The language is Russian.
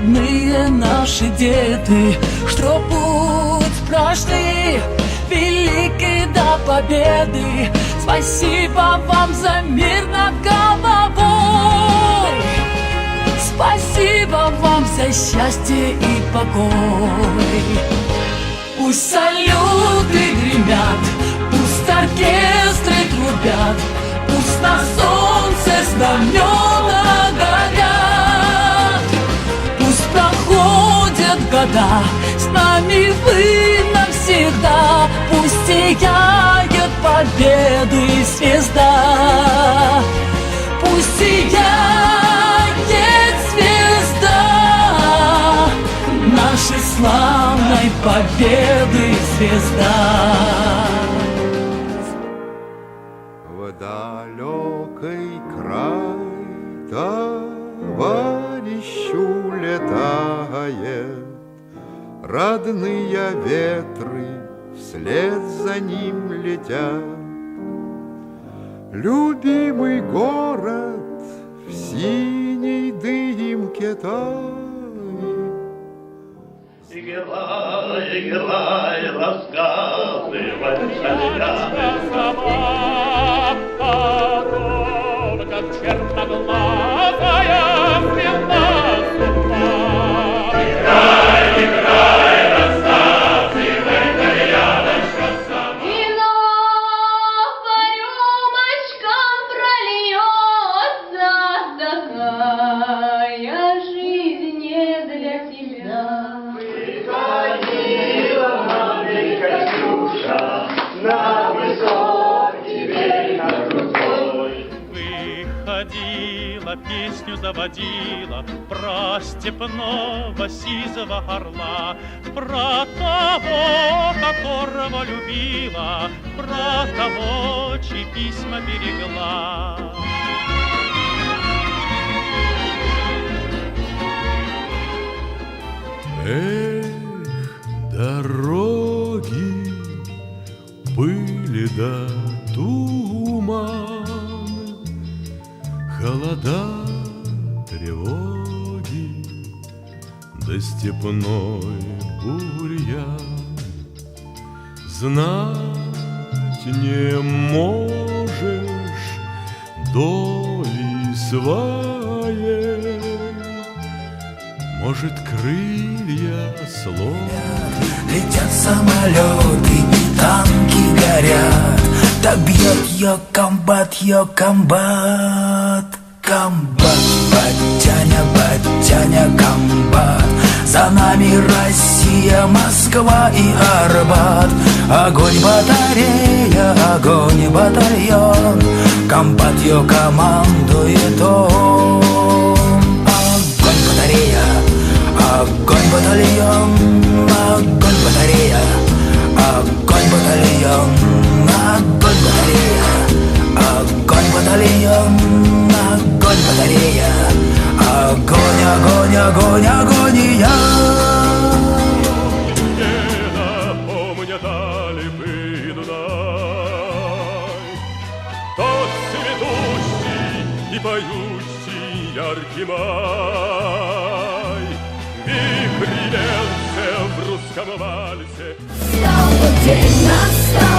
родные наши деды, что путь прошли великий до победы. Спасибо вам за мир над головой. Спасибо вам за счастье и покой. Пусть салюты гремят, пусть оркестры трубят, Пусть на солнце знамена года, с нами вы навсегда, Пусть сияет победы звезда, Пусть сияет звезда. Нашей славной победы звезда. В далекий край товарищу летает, Родные ветры вслед за ним летят. Любимый город в синей дымке тает. Играй, играй, рассказывай солдаты. Выходила, песню заводила Про степного сизого орла Про того, которого любила Про того, чьи письма берегла. Эх, дороги, пыли да Холода, тревоги, да степной бурьян. Знать не можешь доли своей, может, крылья сломят Летят самолеты, танки горят. Так бьет ее комбат, ее комбат Комбат, батяня, батяня, комбат За нами Россия, Москва и Арбат. Огонь батарея, огонь батальон. Комбат ее командует он и поющий яркий май, Вихрь венце в русском вальсе. Тот день, настал